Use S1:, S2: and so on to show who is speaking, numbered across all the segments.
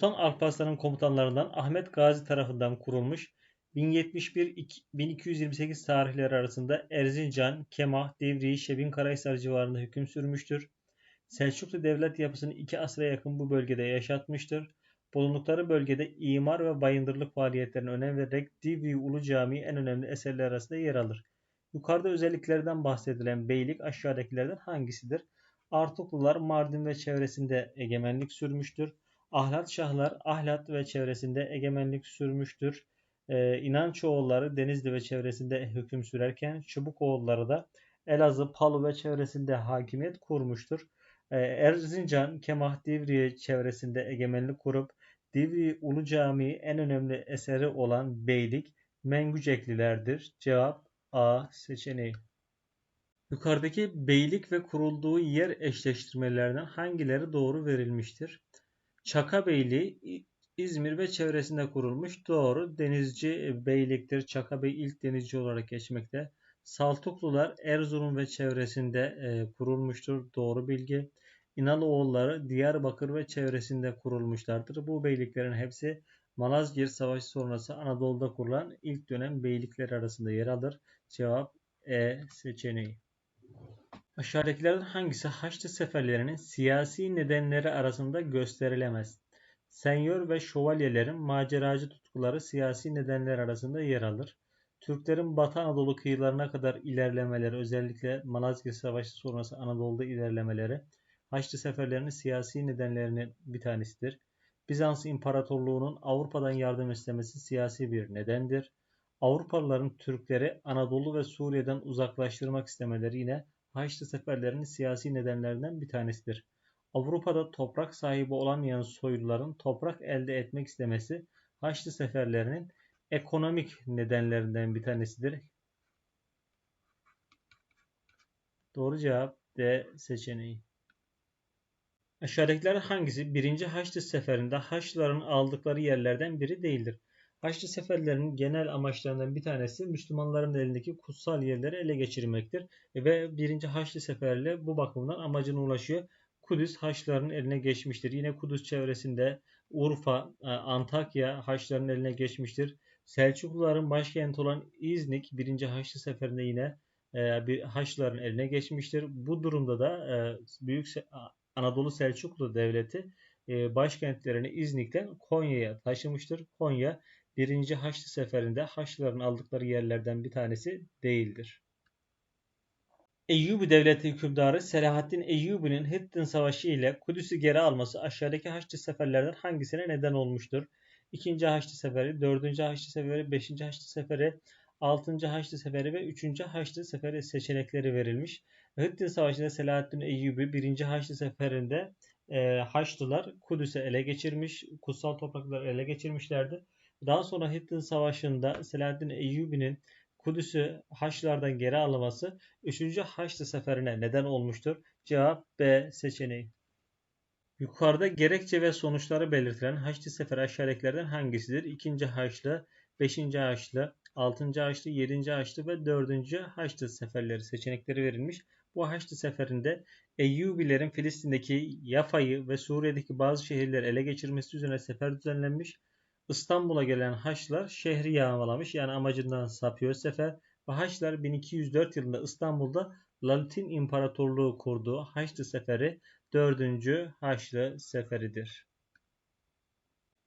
S1: Sultan Alparslan'ın komutanlarından Ahmet Gazi tarafından kurulmuş 1071-1228 tarihleri arasında Erzincan, Kemah, Divriği, Şebinkarahisar civarında hüküm sürmüştür. Selçuklu devlet yapısını iki asra yakın bu bölgede yaşatmıştır. Bulundukları bölgede imar ve bayındırlık faaliyetlerine önem vererek Divriği Ulu Camii en önemli eserler arasında yer alır. Yukarıda özelliklerden bahsedilen beylik aşağıdakilerden hangisidir? Artuklular Mardin ve çevresinde egemenlik sürmüştür. Ahlat Şahlar Ahlat ve çevresinde egemenlik sürmüştür. Ee, İnançoğulları Denizli ve çevresinde hüküm sürerken Çubukoğulları da Elazığ, Palu ve çevresinde hakimiyet kurmuştur. Ee, Erzincan, Kemah, Divriye çevresinde egemenlik kurup Divriği Ulu Camii en önemli eseri olan beylik Mengüceklilerdir. Cevap A seçeneği. Yukarıdaki beylik ve kurulduğu yer eşleştirmelerden hangileri doğru verilmiştir? Çaka Beyliği İzmir ve çevresinde kurulmuş. Doğru. Denizci beyliktir. Çaka Bey ilk denizci olarak geçmekte. Saltuklular Erzurum ve çevresinde e, kurulmuştur. Doğru bilgi. İnaloğulları Diyarbakır ve çevresinde kurulmuşlardır. Bu beyliklerin hepsi Malazgirt Savaşı sonrası Anadolu'da kurulan ilk dönem beylikler arasında yer alır. Cevap E seçeneği. Aşağıdakilerden hangisi Haçlı seferlerinin siyasi nedenleri arasında gösterilemez? Senyor ve şövalyelerin maceracı tutkuları siyasi nedenler arasında yer alır. Türklerin Batı Anadolu kıyılarına kadar ilerlemeleri özellikle Malazgirt Savaşı sonrası Anadolu'da ilerlemeleri Haçlı seferlerinin siyasi nedenlerinin bir tanesidir. Bizans İmparatorluğu'nun Avrupa'dan yardım istemesi siyasi bir nedendir. Avrupalıların Türkleri Anadolu ve Suriye'den uzaklaştırmak istemeleri yine Haçlı seferlerinin siyasi nedenlerinden bir tanesidir. Avrupa'da toprak sahibi olamayan soyluların toprak elde etmek istemesi Haçlı seferlerinin ekonomik nedenlerinden bir tanesidir. Doğru cevap D seçeneği. Aşağıdakiler hangisi 1. Haçlı seferinde Haçlıların aldıkları yerlerden biri değildir? Haçlı seferlerinin genel amaçlarından bir tanesi Müslümanların elindeki kutsal yerleri ele geçirmektir. Ve 1. Haçlı seferle bu bakımdan amacına ulaşıyor. Kudüs Haçlıların eline geçmiştir. Yine Kudüs çevresinde Urfa, e, Antakya Haçlıların eline geçmiştir. Selçukluların başkenti olan İznik 1. Haçlı seferinde yine e, bir Haçlıların eline geçmiştir. Bu durumda da e, Büyük Anadolu Selçuklu Devleti başkentlerini İznik'ten Konya'ya taşımıştır. Konya 1. Haçlı Seferi'nde Haçlıların aldıkları yerlerden bir tanesi değildir. Eyyubi devleti hükümdarı Selahaddin Eyyubi'nin Hittin Savaşı ile Kudüs'ü geri alması aşağıdaki Haçlı seferlerden hangisine neden olmuştur? 2. Haçlı Seferi, 4. Haçlı Seferi, 5. Haçlı Seferi, 6. Haçlı Seferi ve 3. Haçlı Seferi seçenekleri verilmiş. Hittin Savaşı'nda Selahaddin Eyyubi 1. Haçlı Seferi'nde Haçlılar Kudüs'ü ele geçirmiş, kutsal toprakları ele geçirmişlerdi. Daha sonra Hittin Savaşı'nda Selahaddin Eyyubi'nin Kudüs'ü Haçlılardan geri alması 3. Haçlı seferine neden olmuştur. Cevap B seçeneği. Yukarıda gerekçe ve sonuçları belirtilen Haçlı seferi aşağıdakilerden hangisidir? 2. Haçlı, 5. Haçlı, 6. Haçlı, 7. Haçlı ve 4. Haçlı seferleri seçenekleri verilmiş. Bu Haçlı seferinde Eyyubilerin Filistin'deki Yafa'yı ve Suriye'deki bazı şehirleri ele geçirmesi üzerine sefer düzenlenmiş. İstanbul'a gelen Haçlılar şehri yağmalamış yani amacından sapıyor sefer ve Haçlılar 1204 yılında İstanbul'da Latin İmparatorluğu kurduğu Haçlı Seferi 4. Haçlı Seferidir.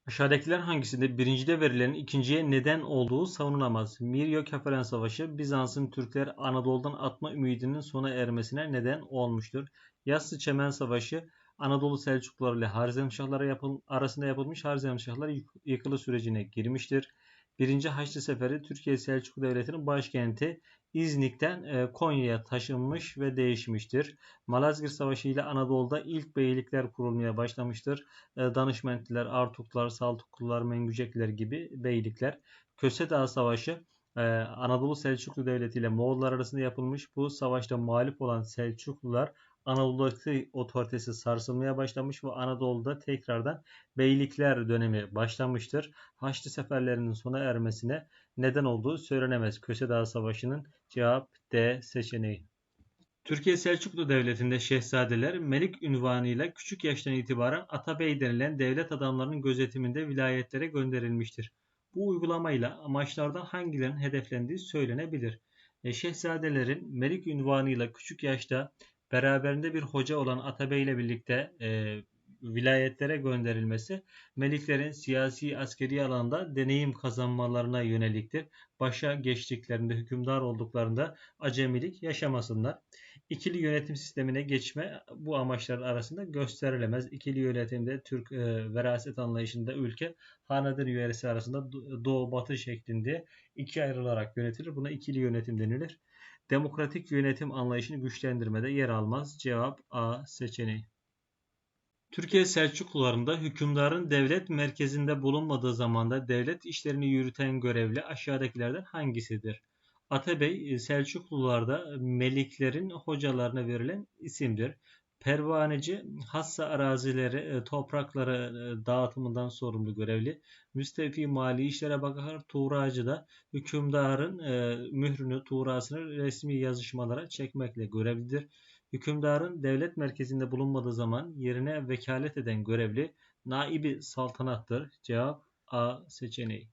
S1: Aşağıdakiler hangisinde birincide verilen ikinciye neden olduğu savunulamaz. Miryo Keferen Savaşı Bizans'ın Türkler Anadolu'dan atma ümidinin sona ermesine neden olmuştur. Yassı Çemen Savaşı Anadolu Selçukluları ile Harizemşahları yapıl arasında yapılmış Harizemşahlar yıkılı sürecine girmiştir. Birinci Haçlı Seferi Türkiye Selçuklu Devleti'nin başkenti İznik'ten e, Konya'ya taşınmış ve değişmiştir. Malazgirt Savaşı ile Anadolu'da ilk beylikler kurulmaya başlamıştır. E, Danışmentliler, Artuklar, Saltuklular, Mengücekler gibi beylikler. Köse Dağı Savaşı e, Anadolu Selçuklu Devleti ile Moğollar arasında yapılmış. Bu savaşta mağlup olan Selçuklular Anadolu'daki otoritesi sarsılmaya başlamış ve Anadolu'da tekrardan beylikler dönemi başlamıştır. Haçlı seferlerinin sona ermesine neden olduğu söylenemez. Köse Dağı Savaşı'nın cevap D seçeneği. Türkiye Selçuklu Devleti'nde şehzadeler melik ünvanıyla küçük yaştan itibaren atabey denilen devlet adamlarının gözetiminde vilayetlere gönderilmiştir. Bu uygulamayla amaçlardan hangilerinin hedeflendiği söylenebilir. E, şehzadelerin melik ünvanıyla küçük yaşta beraberinde bir hoca olan atabey ile birlikte e, vilayetlere gönderilmesi meliklerin siyasi askeri alanda deneyim kazanmalarına yöneliktir. Başa geçtiklerinde, hükümdar olduklarında acemilik yaşamasınlar. İkili yönetim sistemine geçme bu amaçlar arasında gösterilemez. İkili yönetimde Türk e, veraset anlayışında ülke hanedan üyesi arasında doğu batı şeklinde iki ayrılarak yönetilir. Buna ikili yönetim denilir. Demokratik yönetim anlayışını güçlendirmede yer almaz. Cevap A seçeneği. Türkiye Selçuklularında hükümdarın devlet merkezinde bulunmadığı zamanda devlet işlerini yürüten görevli aşağıdakilerden hangisidir? Atabey Selçuklularda meliklerin hocalarına verilen isimdir. Pervaneci hassa arazileri, toprakları dağıtımından sorumlu görevli. Müstefi mali işlere bakar. Tuğracı da hükümdarın mührünü, tuğrasını resmi yazışmalara çekmekle görevlidir. Hükümdarın devlet merkezinde bulunmadığı zaman yerine vekalet eden görevli naibi saltanattır. Cevap A seçeneği.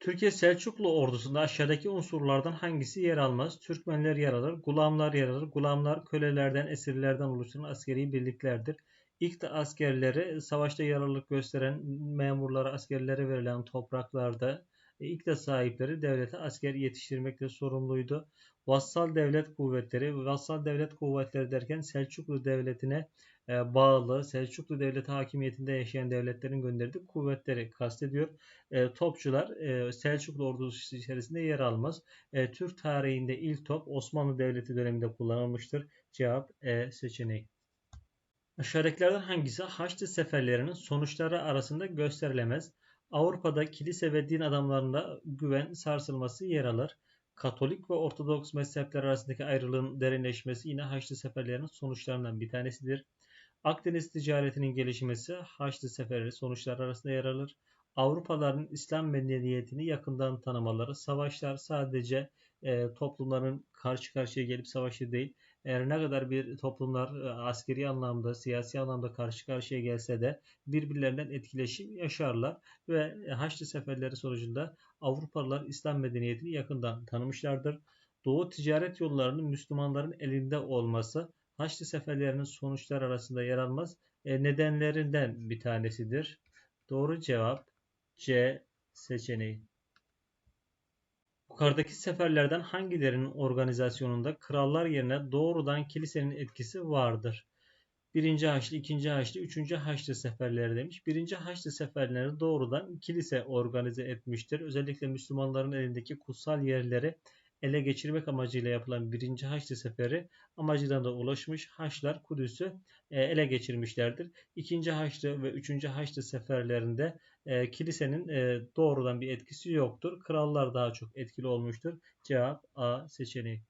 S1: Türkiye Selçuklu ordusunda aşağıdaki unsurlardan hangisi yer almaz? Türkmenler yer alır, gulamlar yer alır. Gulamlar kölelerden, esirlerden oluşturulan askeri birliklerdir. İlk de askerleri savaşta yararlılık gösteren memurlara, askerlere verilen topraklarda e, ilk de sahipleri devlete asker yetiştirmekle sorumluydu. Vassal devlet kuvvetleri, vassal devlet kuvvetleri derken Selçuklu devletine bağlı, Selçuklu devleti hakimiyetinde yaşayan devletlerin gönderdiği kuvvetleri kastediyor. E, topçular Selçuklu ordusu içerisinde yer almaz. Türk tarihinde ilk top Osmanlı Devleti döneminde kullanılmıştır. Cevap E seçeneği. Aşağıdakilerden hangisi Haçlı seferlerinin sonuçları arasında gösterilemez? Avrupa'da kilise ve din adamlarında güven sarsılması yer alır. Katolik ve Ortodoks mezhepler arasındaki ayrılığın derinleşmesi yine Haçlı seferlerinin sonuçlarından bir tanesidir. Akdeniz ticaretinin gelişmesi Haçlı seferleri sonuçlar arasında yer alır. Avrupalıların İslam medeniyetini yakından tanımaları, savaşlar sadece e, toplumların karşı karşıya gelip savaşı değil, eğer ne kadar bir toplumlar e, askeri anlamda, siyasi anlamda karşı karşıya gelse de birbirlerinden etkileşim yaşarlar ve Haçlı seferleri sonucunda Avrupalılar İslam medeniyetini yakından tanımışlardır. Doğu ticaret yollarının Müslümanların elinde olması Haçlı seferlerinin sonuçlar arasında yer almaz e, nedenlerinden bir tanesidir. Doğru cevap C seçeneği. Yukarıdaki seferlerden hangilerinin organizasyonunda krallar yerine doğrudan kilisenin etkisi vardır? Birinci Haçlı, ikinci Haçlı, üçüncü Haçlı seferleri demiş. Birinci Haçlı seferleri doğrudan kilise organize etmiştir. Özellikle Müslümanların elindeki kutsal yerleri ele geçirmek amacıyla yapılan birinci Haçlı Seferi amacına da ulaşmış. Haçlar Kudüs'ü e, ele geçirmişlerdir. İkinci Haçlı ve üçüncü Haçlı seferlerinde e, kilisenin e, doğrudan bir etkisi yoktur. Krallar daha çok etkili olmuştur. Cevap A seçeneği.